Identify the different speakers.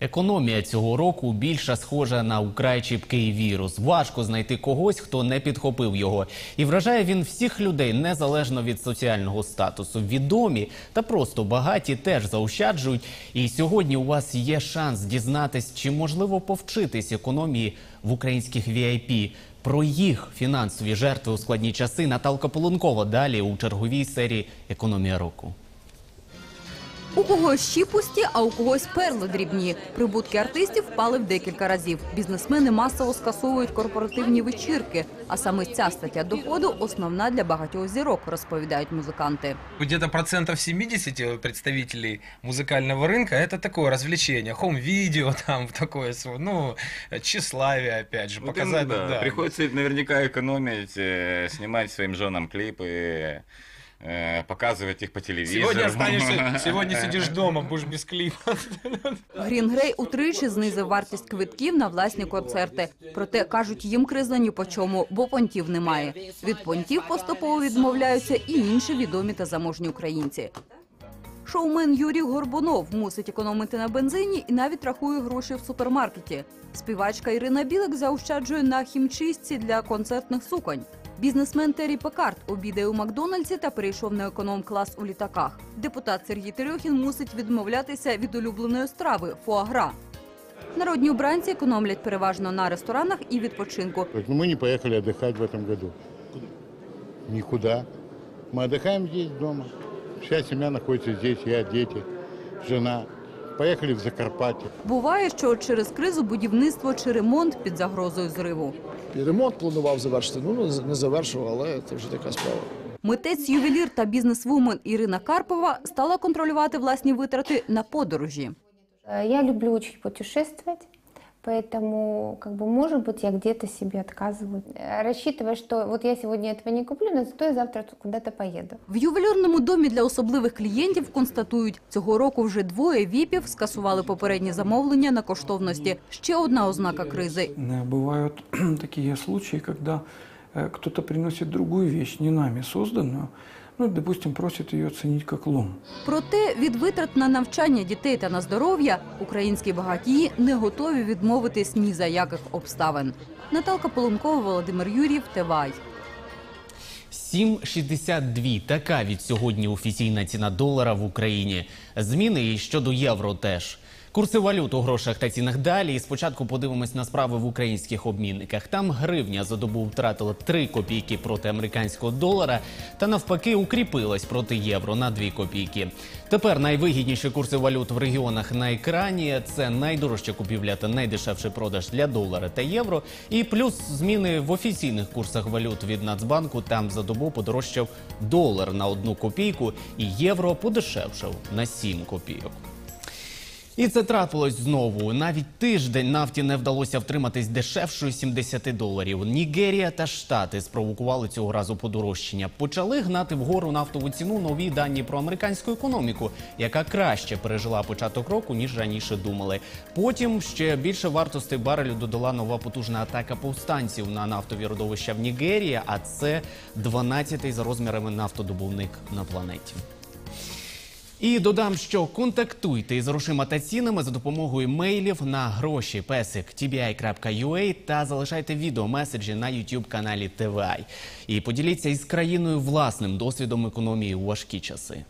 Speaker 1: Економія цього року більше схожа на украй вірус. Важко знайти когось, хто не підхопив його. І вражає він всіх людей незалежно від соціального статусу. Відомі та просто багаті теж заощаджують. І сьогодні у вас є шанс дізнатись, чи можливо повчитись економії в українських VIP. Про їх фінансові жертви у складні часи Наталка Полункова далі у черговій серії Економія року.
Speaker 2: У когось щі пусті, а у когось перли дрібні. Прибутки артистів впали в декілька разів. Бізнесмени масово скасовують корпоративні вечірки. А саме ця стаття доходу основна для багатьох зірок, розповідають музиканти.
Speaker 3: Где-то процентов 70 представителей музыкального рынка это такое развлечение, хом-видео там такое, сво- ну, тщеславие опять же,
Speaker 4: Вот
Speaker 3: показать.
Speaker 4: им, да,
Speaker 3: да.
Speaker 4: Приходится наверняка экономить, э, снимать своим женам клипы, э, показывать их по телевизору.
Speaker 3: Сегодня останешься, сегодня сидишь дома, будешь без клипа.
Speaker 2: Грін Грей утричі знизив вартість квитків на власні концерти. Проте кажуть, їм криза ні по чому, бо понтів немає. Від понтів поступово відмовляються і інші відомі та заможні українці. Шоумен Юрій Горбунов мусить економити на бензині і навіть рахує гроші в супермаркеті. Співачка Ірина Білик заощаджує на хімчистці для концертних суконь. Бізнесмен Террі Пекарт обідає у Макдональдсі та перейшов на економ-клас у літаках. Депутат Сергій Терехін мусить відмовлятися від улюбленої страви фуагра. Народні обранці економлять переважно на ресторанах і відпочинку.
Speaker 5: Так, ну, мы не поехали отдыхать в этом году. Никуда. Мы отдыхаем здесь дома. Вся семья находится здесь, я, дети, жена. Поехали в Закарпаття.
Speaker 2: Буває, що через кризу будівництво чи ремонт під загрозою зриву.
Speaker 6: І ремонт планував завершити. Ну не- не завершив, але це вже така справа.
Speaker 2: Митець, ювелір та бізнесвумен Ірина Карпова стала контролювати власні витрати на подорожі.
Speaker 7: Э, Я люблю дуже путешествовать, поэтому, как бы, может быть, я где-то себе отказываю. Э, Рассчитывая, что вот я сегодня этого не куплю, но зато я завтра тут куда-то поеду.
Speaker 2: В ювелірному домі для особливих клієнтів констатують, цього року вже двоє віпів скасували попередні замовлення на коштовності. Ще одна ознака кризи.
Speaker 8: Э, Бывают такие случаи, когда э, кто-то приносит другую вещь, не нами созданную, ну, допустим, просит ее оценить как лом.
Speaker 2: Проте від витрат на навчання дітей та на здоров'я українські багатії не готові відмовитись ні за яких обставин. Наталка Полункова, Володимир Юрів, ТВАЙ.
Speaker 1: 7,62 – така від сьогодні офіційна ціна долара в Україні. Зміни і щодо євро теж. Курси валют у грошах та цінах далі. І спочатку подивимось на справи в українських обмінниках. Там гривня за добу втратила 3 копійки проти американського долара та навпаки укріпилась проти євро на 2 копійки. Тепер найвигідніші курси валют в регіонах на екрані. Це найдорожча купівля та найдешевший продаж для долара та євро. І плюс зміни в офіційних курсах валют від Нацбанку. Там за добу подорожчав долар на 1 копійку і євро подешевшав на 7 копійок. І це трапилось знову. Навіть тиждень нафті не вдалося втриматись дешевшою 70 доларів. Нігерія та Штати спровокували цього разу подорожчання. Почали гнати вгору нафтову ціну нові дані про американську економіку, яка краще пережила початок року ніж раніше думали. Потім ще більше вартості барелю додала нова потужна атака повстанців на нафтові родовища в Нігерії. А це 12-й за розмірами нафтодобувник на планеті. І додам, що контактуйте із грошима та цінами за допомогою мейлів на гроші песик tbi.ua та залишайте відео меседжі на youtube каналі TVI. І поділіться із країною власним досвідом економії у важкі часи.